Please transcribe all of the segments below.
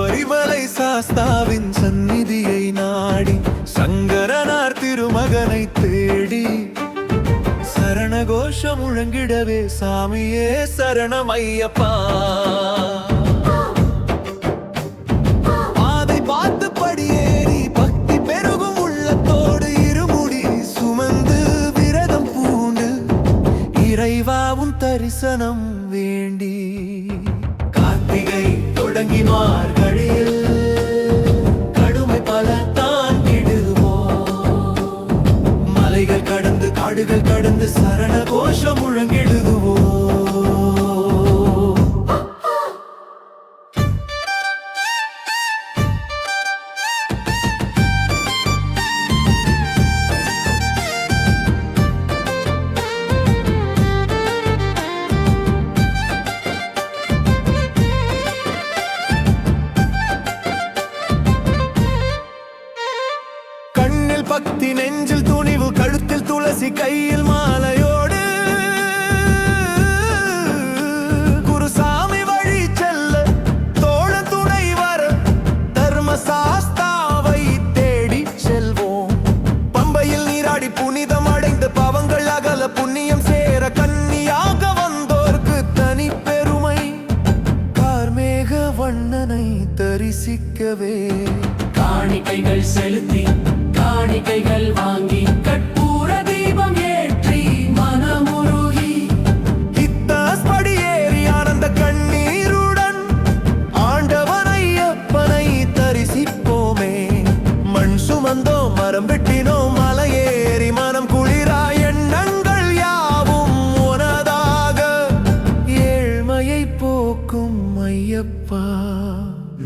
சபரிமலை சாஸ்தாவின் சந்நிதியை நாடி சங்கரனார் திருமகனை தேடி சரணகோஷம் முழங்கிடவே சாமியே சரணமையப்பா தரிசனம் வேண்டி. கார்த்திகை தொடங்கினார்கள் பக்தி நெஞ்சில் துணிவு கழுத்தில் துளசி கையில் மாலையோடு. குருசாமி வழி செல்ல தோழ துணை வர தர்ம சாஸ்தாவை தேடி செல்வோம். பம்பையில் நீராடி புனிதம் அடைந்த பாவங்கள் அகல புண்ணியம் சேர கன்னியாக வந்தோர்க்கு தனி பெருமை. கார்மேக வண்ணனை தரிசிக்கவே. காணிக்கைகள் செலுத்தி காணிக்கைகள் வாங்கி கற்பூர தீபம் ஏற்றி மனமுருகி. இத்தாஸ் படியேறி ஆனந்த கண்ணீருடன் ஆண்டவன் ஐயப்பனை தரிசிப்போமே. மண் சுமந்தோம் மரம் வெட்டினோம் மலையேறி மனம் குளிரா எண்ணங்கள் யாவும் உனதாக. ஏழ்மையை போக்கும் ஐயப்பா.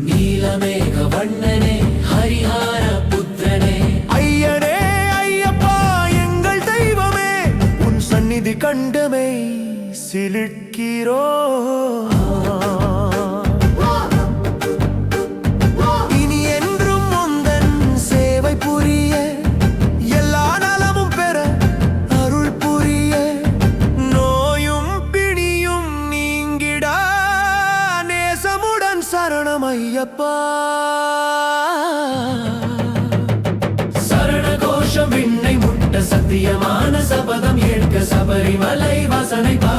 நீலமேக வண்ணனே ஹரிஹார கண்டமே சிலிர்க்கிறோ? இனி என்றும் முந்தன் சேவை புரிய எல்லா நலமும் பெற அருள் புரிய. நோயும் பிணியும் நீங்கிட நேசமுடன் சரணம் ஐயப்பா. சபரிமலை வாசனை பாடியே